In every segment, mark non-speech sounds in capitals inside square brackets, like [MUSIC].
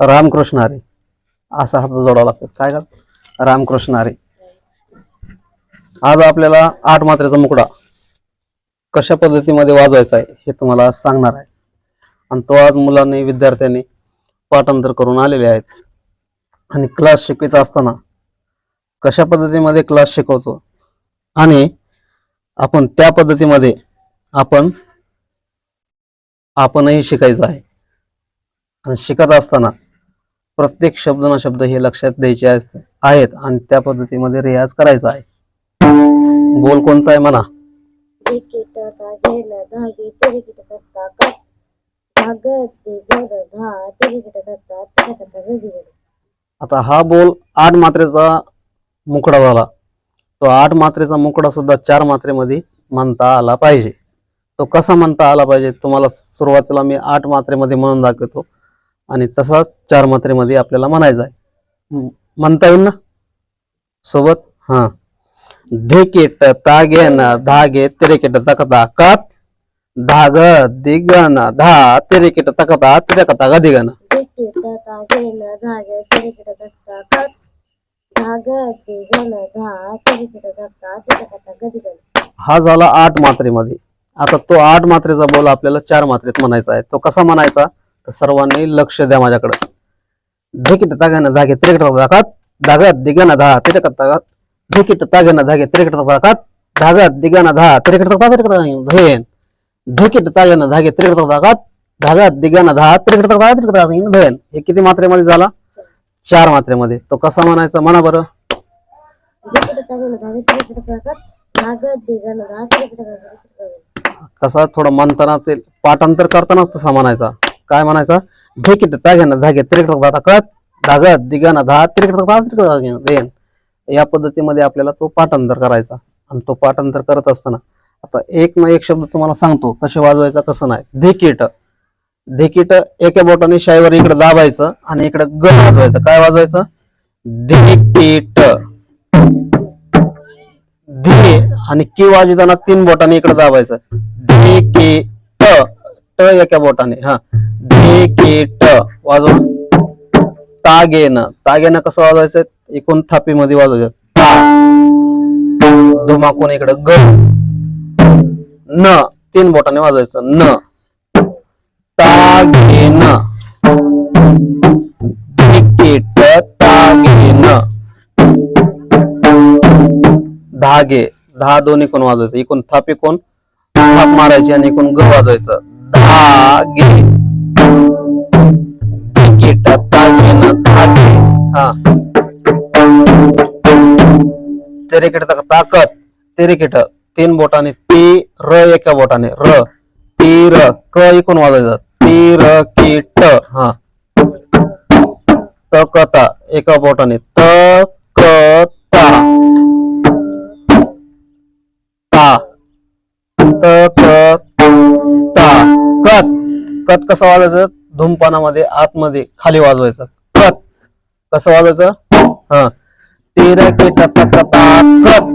रामकृष्ण हरी. असा हात जोडावा लागतो. काय का रामकृष्ण हरी. आज आपल्याला आठ मात्रेचा मुकडा कशा पद्धतीमध्ये वाजवायचा आहे हे तुम्हाला सांगणार आहे. आणि तो आज मुलांनी विद्यार्थ्यांनी पाठांतर करून आलेले आहेत. आणि क्लास शिकवित असताना कशा पद्धतीमध्ये क्लास शिकवतो आणि आपण त्या पद्धतीमध्ये आपण आपणही शिकायचं आहे. आणि शिकत असताना प्रत्येक शब्द ना शब्द हे लक्षात द्यायचे असते- आहेत आणि त्या पद्धतीमध्ये रियाज करायचा आहे. बोल कोणता आहे म्हणा? आता हा बोल आठ मात्रेचा मुकडा झाला. तो आठ मात्रेचा मुकडा सुद्धा चार मात्रेमध्ये म्हणता आला पाहिजे. तो कसा म्हणता आला पाहिजे? तुम्हाला सुरुवातीला मी आठ मात्रेमध्ये म्हणून दाखवतो. आणि तसाच चार मात्रेमध्ये आपल्याला म्हणायचा आहे. म्हणता येईल ना? सोबत? हा. ढेकेट तागेन धागे तिरेकेट तकता कात धाग दिगन धा तिरेकेट तकता तिरेकता तिकीट गजी हा झाला आठ मात्रेमध्ये. आता तो आठ मात्रेचा बोल आपल्याला चार मात्रेत म्हणायचा आहे. तो कसा म्हणायचा? तर सर्वांनी लक्ष द्या माझ्याकडे ढेकीट ताग्यानं धागे त्रिकट दाखात धागत दिग्यानं धा तिरकत तागात ढेकीट ताग्यानं धागे त्रिकट दाखात धागत दिग्यानं धा तिरकट धेन ढेकीट ताग्यानं धागे त्रिकट दाखात धागत दिग्यानं धा तिरकट तिरकट धेन हे किती मात्रेमध्ये झाला चार मात्रेमध्ये तो कसा म्हणायचा म्हणा बरं कसा थोडं म्हणताना ते पाठांतर करतानाच तसा म्हणायचा काय म्हणायचा? ढेकीट ताग्यानं धागे तिरकट दाखत धागत दिगाना धा तिरकट तिरकट देन या पद्धतीमध्ये आपल्याला तो पाठांतर करायचा. आणि तो पाठांतर करत असताना आता एक ना एक शब्द तुम्हाला सांगतो कसे वाजवायचा कसं नाही. धेकीट धेकीट एका बोटाने शाईवर इकडे दाबायचं आणि इकडे ग वाजवायचं. काय वाजवायचं? धेकीट धे आणि की वाजवताना तीन बोटाने इकडे दाबायचं. धेकीट ट ट एका बोटाने हा? धे के ट, वाजव तागेन। तागेन कसं वाजवायचं? धुमाकून इकडे ग. न. तीन बोटाने वाजवायचं. न. धे ट, तागेन. धागे. दहा दोन्ही कोण वाजवायचं? एकूण थापी धागे तिकीट तागे न धागे हा तेरेकेट ताकद तेरेकेट तीन बोटाने ती र एका बोटाने र ती र क एकूण वाजवायचं ती र की ट हा तकता एका बोटाने त क ता ता त क ता कत कत कसं वाजायचं? धूमपानामध्ये आतमध्ये खाली वाजवायचं. कत कसं वाजायचं? हा. तेरा के टक टक कत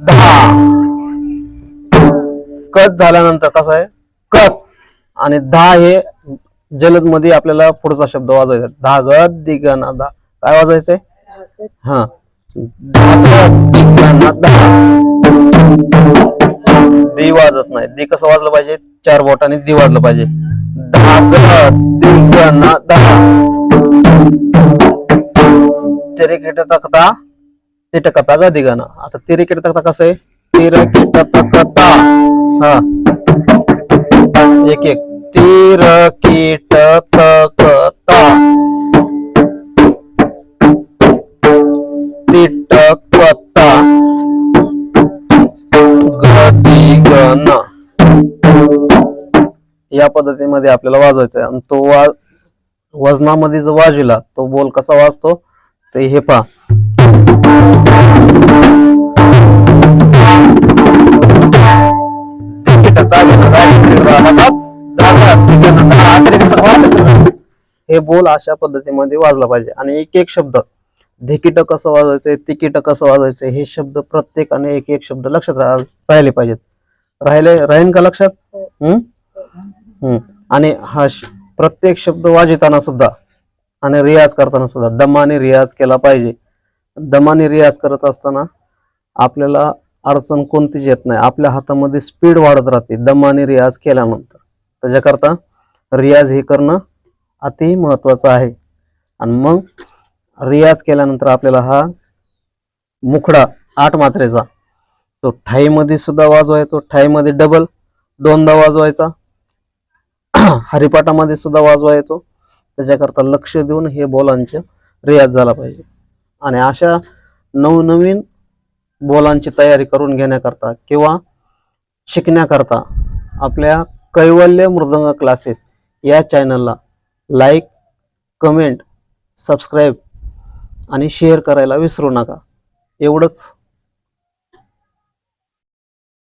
दहा. कत झाल्यानंतर कसं आहे? कत आणि दहा हे जलदमध्ये आपल्याला पुढचा शब्द वाजवायचा. धागत दिगना धा काय वाजवायचंय? हा. धागत दिगन कसं वाजलं पाहिजे? चार बोटाने दि वाजलं पाहिजे. दहा दहा धा तिरेकेट तकता तिटकता गा दिगन आता तिरेकेट तकता कसं आहे? तिरकेट तकता हा. एक एक. तीर या पद्धतीमध्ये आपल्याला वाजवायचा आहे आणि तो वाज वजनामध्ये जो वाजविला तो बोल कसा वाजतो ते हे पहा. हे बोल अशा पद्धतीमध्ये वाजला पाहिजे. आणि एक एक शब्द धिकीट कसं वाजवायचंय तिकीट कसं वाजवायचंय हे शब्द प्रत्येकाने एक एक शब्द लक्षात राहिले पाहिजेत. राहिले राहीन का लक्षात? हम्म आणि हा श- प्रत्येक शब्द वाजताना सुद्धा आणि रियाज करताना सुद्धा दमाने रियाज केला पाहिजे. दमाने रियाज करत असताना आपल्याला अडचण कोणतीच येत नाही. आपल्या हातामध्ये स्पीड वाढत राहते दमाने रियाज केल्यानंतर. त्याच्याकरता रियाज हे करणं अति महत्वाचं आहे. आणि मग रियाज केल्यानंतर आपल्याला हा मुखडा आठ मात्रेचा तो ठाईमध्ये सुद्धा वाजवायचा ठाईमध्ये डबल दोनदा वाजवायचा [CLEARS THROAT] हरिपाठामध्ये सुद्धा वाजवा येतो. त्याच्याकरता लक्ष देऊन हे बोलांचे रियाज झाला पाहिजे. आणि अशा नवनवीन बोलांची तयारी करून घेण्याकरता किंवा शिकण्याकरता आपल्या कैवल्य मृदंग क्लासेस या चॅनलला लाईक कमेंट सबस्क्राईब आणि शेअर करायला विसरू नका. एवढंच